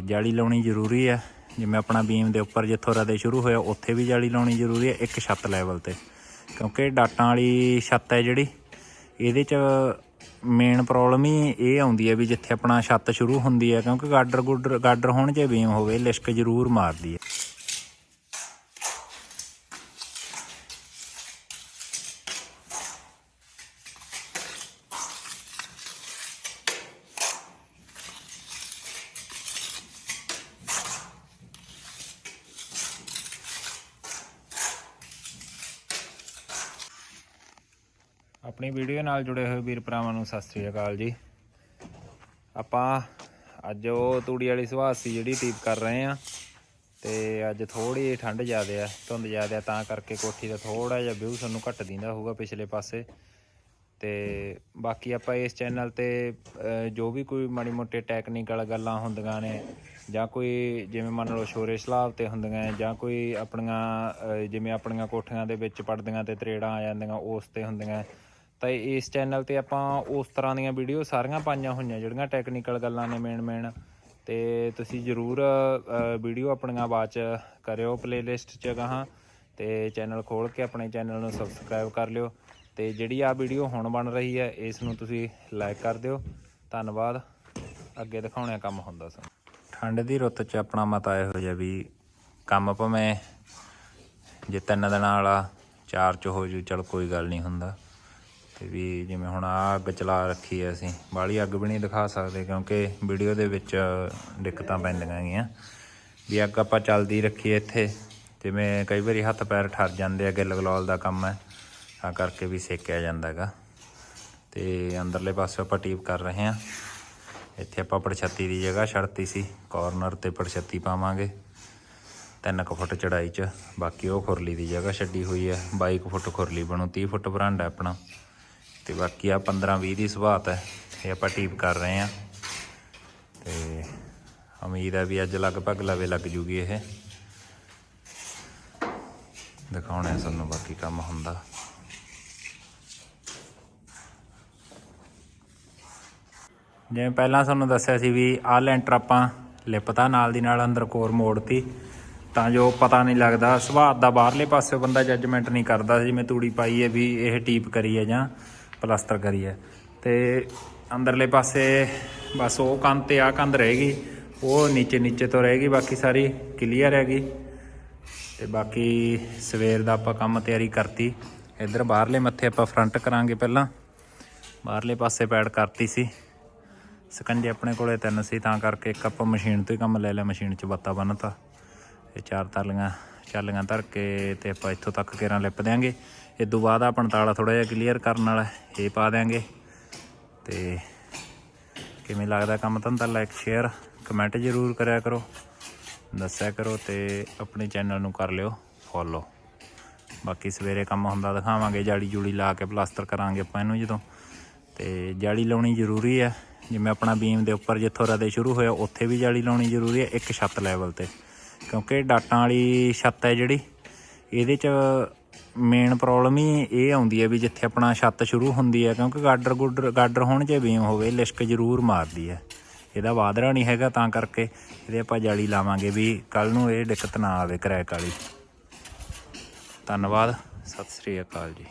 ਜਾਲੀ ਲਾਉਣੀ ਜ਼ਰੂਰੀ ਹੈ ਜਿਵੇਂ ਆਪਣਾ ਬੀਮ ਦੇ ਉੱਪਰ ਜਿੱਥੋਂ ਰਦੇ ਸ਼ੁਰੂ ਹੋਇਆ, ਉੱਥੇ ਵੀ ਜਾਲੀ ਲਾਉਣੀ ਜ਼ਰੂਰੀ ਹੈ ਇੱਕ ਛੱਤ ਲੈਵਲ ਤੇ। ਕਿਉਂਕਿ ਡਾਟਾਂ ਵਾਲੀ ਛੱਤ ਹੈ ਜਿਹੜੀ, ਇਹਦੇ 'ਚ ਮੇਨ ਪ੍ਰੋਬਲਮ ਹੀ ਇਹ ਆਉਂਦੀ ਹੈ ਵੀ ਜਿੱਥੇ ਆਪਣਾ ਛੱਤ ਸ਼ੁਰੂ ਹੁੰਦੀ ਹੈ ਕਿਉਂਕਿ ਗਾਡਰ ਗੁੱਡਰ, ਗਾਡਰ ਹੋਣ ਜੇ ਬੀਮ ਹੋਵੇ, ਲਿਸ਼ਕ ਜ਼ਰੂਰ ਮਾਰਦੀ ਹੈ ਆਪਣੀ ਵੀਡੀਓ ਨਾਲ ਜੁੜੇ ਹੋਏ ਵੀਰ ਭਰਾਵਾਂ ਨੂੰ ਸਤਿ ਸ੍ਰੀ ਅਕਾਲ ਜੀ। ਆਪਾਂ ਅੱਜ ਉਹ ਤੂੜੀ ਵਾਲੀ ਸੁਭਾਅ ਸੀ ਜਿਹੜੀ ਟੀਪ ਕਰ ਰਹੇ ਆ ਤੇ ਅੱਜ ਥੋੜੀ ਠੰਡ ਜ਼ਿਆਦੇ ਆ, ਧੁੰਦ ਜ਼ਿਆਦਾ ਆ, ਤਾਂ ਕਰਕੇ ਕੋਠੀ ਦਾ ਥੋੜਾ ਜਿਹਾ ਵਿਊ ਸਾਨੂੰ ਘੱਟ ਦਿੰਦਾ ਹੋਊਗਾ ਪਿਛਲੇ ਪਾਸੇ। ਤੇ ਬਾਕੀ ਆਪਾਂ ਇਸ ਚੈਨਲ ਤੇ ਜੋ ਵੀ ਕੋਈ ਮਾੜੀ ਮੋਟੇ ਟੈਕਨੀਕਲ ਗੱਲਾਂ ਹੁੰਦੀਆਂ ਨੇ ਜਾਂ ਕੋਈ ਜਿਵੇਂ ਮੰਨ ਲਓ ਸ਼ੋਰੇ ਸਲਾਬ ਤੇ ਹੁੰਦੀਆਂ ਜਾਂ ਕੋਈ ਆਪਣੀਆਂ ਜਿਵੇਂ ਆਪਣੀਆਂ ਕੋਠੀਆਂ ਦੇ ਵਿੱਚ ਪੜਦੀਆਂ ਤੇ ਤਰੇੜਾਂ ਆ ਜਾਂਦੀਆਂ, ਉਸ ਤੇ ਹੁੰਦੀਆਂ। ਤਾਂ ਇਸ ਚੈਨਲ ਤੇ ਆਪਾਂ ਉਸ ਤਰ੍ਹਾਂ ਦੀਆਂ ਵੀਡੀਓ ਸਾਰੀਆਂ ਪਾਈਆਂ ਹੋਈਆਂ, ਜਿਹੜੀਆਂ ਟੈਕਨੀਕਲ ਗੱਲਾਂ ਨੇ ਮੇਨ ਮੇਨ ਤੇ ਤੁਸੀਂ ਜਰੂਰ ਵੀਡੀਓ ਆਪਣੀਆਂ ਬਾਅਦ ਚ ਕਰਿਓ ਪਲੇਲਿਸਟ ਚ ਗਾਹਾਂ ਤੇ ਚੈਨਲ ਖੋਲ ਕੇ ਆਪਣੇ ਚੈਨਲ ਨੂੰ ਸਬਸਕ੍ਰਾਈਬ ਕਰ ਲਿਓ। ਤੇ ਜਿਹੜੀ ਆ ਵੀਡੀਓ ਹੁਣ ਬਣ ਰਹੀ ਹੈ, ਇਸ ਨੂੰ ਤੁਸੀਂ ਲਾਈਕ ਕਰ ਦਿਓ। ਧੰਨਵਾਦ। ਅੱਗੇ ਦਿਖਾਉਣਿਆ ਕੰਮ ਹੁੰਦਾ ਸਨ ਠੰਡ ਦੀ ਰੁੱਤ 'ਚ ਆਪਣਾ ਮਤ ਇਹੋ ਜਿਹਾ ਵੀ ਕੰਮ ਭਾਵੇਂ ਜੇ ਤਿੰਨ ਦਿਨਾਂ ਵਾਲਾ ਚਾਰ 'ਚ ਹੋ ਜੂ, ਚਲ ਕੋਈ ਗੱਲ ਨਹੀਂ ਹੁੰਦਾ। ਤੇ ਵੀ ਜਿਵੇਂ ਹੁਣ ਆ ਅੱਗ ਚਲਾ ਰੱਖੀ ਐ ਅਸੀਂ, ਬਾਹਲੀ ਅੱਗ ਵੀ ਨਹੀਂ ਦਿਖਾ ਸਕਦੇ ਕਿਉਂਕਿ ਵੀਡੀਓ ਦੇ ਵਿੱਚ ਦਿੱਕਤਾਂ ਪੈਂਦੀਆਂ ਹੈਗੀਆਂ। ਵੀ ਅੱਗ ਆਪਾਂ ਚੱਲਦੀ ਰੱਖੀ ਇੱਥੇ, ਜਿਵੇਂ ਕਈ ਵਾਰੀ ਹੱਥ ਪੈਰ ਠਰ ਜਾਂਦੇ ਆ, ਗਿੱਲ ਗਲੋਲ ਦਾ ਕੰਮ ਹੈ, ਤਾਂ ਕਰਕੇ ਵੀ ਸੇਕਿਆ ਜਾਂਦਾ ਹੈਗਾ। ਤੇ ਅੰਦਰਲੇ ਪਾਸੇ ਆਪਾਂ ਟੀਪ ਕਰ ਰਹੇ ਹਾਂ। ਇੱਥੇ ਆਪਾਂ ਪੜਛੱਤੀ ਦੀ ਜਗ੍ਹਾ ਛੱਡਤੀ ਸੀ ਕਾਰਨਰ ਤੇ ਪੜਛੱਤੀ ਪਾਵਾਂਗੇ। 3 ਕੁ ਫੁੱਟ ਚੜਾਈ 'ਚ, ਬਾਕੀ ਉਹ ਖੁਰਲੀ ਦੀ ਜਗ੍ਹਾ ਛੱਡੀ ਹੋਈ ਹੈ 22 ਕੁ ਫੁੱਟ ਖੁਰਲੀ ਬਣੂ 30 ਫੁੱਟ ਬਰਾਂਡਾ ਆਪਣਾ। ਤੇ ਬਾਕੀ ਆ 15 20 ਦੀ ਸੁਭਾਤ ਹੈ ਇਹ ਆਪਾਂ ਟੀਪ ਕਰ ਰਹੇ ਹਾਂ। ਤੇ ਉਮੀਦ ਹੈ ਵੀ ਅੱਜ ਲਗਭਗ ਲਵੇ ਲੱਗ ਜੂਗੀ ਇਹ। ਦਿਖਾਉਣਾ ਸਾਨੂੰ ਬਾਕੀ ਕੰਮ ਹੁੰਦਾ। ਜਿਵੇਂ ਪਹਿਲਾਂ ਤੁਹਾਨੂੰ ਦੱਸਿਆ ਸੀ ਵੀ ਆਹ ਲੈਂਟਰ ਆਪਾਂ ਲਿਪਤਾ ਨਾਲ ਦੀ ਨਾਲ ਅੰਦਰ ਕੋਰ ਮੋੜਤੀ, ਤਾਂ ਜੋ ਪਤਾ ਨਹੀਂ ਲੱਗਦਾ, ਸੁਭਾਅ ਦਾ ਬਾਹਰਲੇ ਪਾਸੇ ਬੰਦਾ ਜੱਜਮੈਂਟ ਨਹੀਂ ਕਰਦਾ ਜਿਵੇਂ ਤੂੜੀ ਪਾਈ ਹੈ ਵੀ ਇਹ ਟੀਪ ਕਰੀ ਹੈ ਜਾਂ ਪਲਾਸਟਰ ਕਰੀ ਹੈ। ਤੇ ਅੰਦਰਲੇ ਪਾਸੇ ਬਸ ਉਹ ਕੰਧ ਤੇ ਆ ਕੰਧ ਰਹੇਗੀ ਉਹ ਨੀਚੇ ਨੀਚੇ ਤੋਂ ਰਹੇਗੀ ਬਾਕੀ ਸਾਰੀ ਕਲੀਅਰ ਹੈਗੀ। ਤੇ ਬਾਕੀ ਸਵੇਰ ਦਾ ਆਪਾਂ ਕੰਮ ਤਿਆਰੀ ਕਰਤੀ। ਇੱਧਰ ਬਾਹਰਲੇ ਮੱਥੇ ਆਪਾਂ ਫਰੰਟ ਕਰਾਂਗੇ ਪਹਿਲਾਂ। ਬਾਹਰਲੇ ਪਾਸੇ ਪੈਡ ਕਰਤੀ ਸੀ। ਸਕੰਜੇ ਆਪਣੇ ਕੋਲੇ ਤਿੰਨ ਸੀ, ਤਾਂ ਕਰਕੇ ਇੱਕ ਆਪਾਂ ਮਸ਼ੀਨ ਤੋਂ ਹੀ ਕੰਮ ਲੈ ਲਿਆ, ਮਸ਼ੀਨ 'ਚ ਬੱਤਾ ਬੰਨਤਾ। ਇਹ ਚਾਰ ਤਾਲੀਆਂ ਚਾਲੀਆਂ ਧਰ ਕੇ ਤੇ ਆਪਾਂ ਇੱਥੋਂ ਤੱਕ ਕੇਰਾਂ ਲਿਪ ਦਿਆਂਗੇ। ਇਸ ਤੋਂ ਬਾਅਦ ਆਪਣਾ ਤਾਲਾ ਥੋੜਾ ਜਿਹਾ ਕਲੀਅਰ ਕਰਨ ਵਾਲਾ ਇਹ ਪਾ ਦਿਆਂਗੇ। ਤੇ ਕਿਵੇਂ ਲੱਗਦਾ ਕੰਮ ਧੰਦਾ ਲਾਈਕ ਸ਼ੇਅਰ ਕਮੈਂਟ ਜ਼ਰੂਰ ਕਰਿਆ ਕਰੋ। ਦੱਸਿਆ ਕਰੋ ਤੇ ਆਪਣੇ ਚੈਨਲ ਨੂੰ ਕਰ ਲਿਓ ਫੋਲੋ ਬਾਕੀ ਸਵੇਰੇ ਕੰਮ ਹੁੰਦਾ ਦਿਖਾਵਾਂਗੇ, ਜਾਲੀ ਜੂੜੀ ਲਾ ਕੇ ਪਲਾਸਟਰ ਕਰਾਂਗੇ ਆਪਾਂ ਇਹਨੂੰ ਜਦੋਂ। ਤੇ ਜਾਲੀ ਲਾਉਣੀ ਜ਼ਰੂਰੀ ਹੈ। ਜਿਵੇਂ ਆਪਣਾ ਬੀਮ ਦੇ ਉੱਪਰ ਜਿੱਥੋਂ ਰਦੇ ਸ਼ੁਰੂ ਹੋਇਆ, ਉੱਥੇ ਵੀ ਜਾਲੀ ਲਾਉਣੀ ਜ਼ਰੂਰੀ ਹੈ, ਇੱਕ ਛੱਤ ਲੈਵਲ ਤੇ। ਕਿਉਂਕਿ ਡਾਟਾਂ ਵਾਲੀ ਛੱਤ ਹੈ ਜਿਹੜੀ, ਇਹਦੇ 'ਚ ਮੇਨ ਪ੍ਰੋਬਲਮ ਹੀ ਇਹ ਆਉਂਦੀ ਹੈ ਵੀ ਜਿੱਥੇ ਆਪਣਾ ਛੱਤ ਸ਼ੁਰੂ ਹੁੰਦੀ ਹੈ, ਕਿਉਂਕਿ ਗਾਡਰ ਗੁੱਡਰ, ਗਾਡਰ ਹੋਣ ਜੇ ਬੀਮ ਹੋਵੇ, ਲਿਸ਼ਕ ਜ਼ਰੂਰ ਮਾਰਦੀ ਹੈ। ਇਹਦਾ ਵਾਧਰਾ ਨਹੀਂ ਹੈਗਾ ਤਾਂ ਕਰਕੇ ਇਹਦੇ ਆਪਾਂ ਜਾਲੀ ਲਾਵਾਂਗੇ ਵੀ ਕੱਲ ਨੂੰ ਇਹ ਦਿੱਕਤ ਨਾ ਆਵੇ ਕਰੈਕ ਵਾਲੀ। ਧੰਨਵਾਦ, ਸਤਿ ਸ੍ਰੀ ਅਕਾਲ ਜੀ।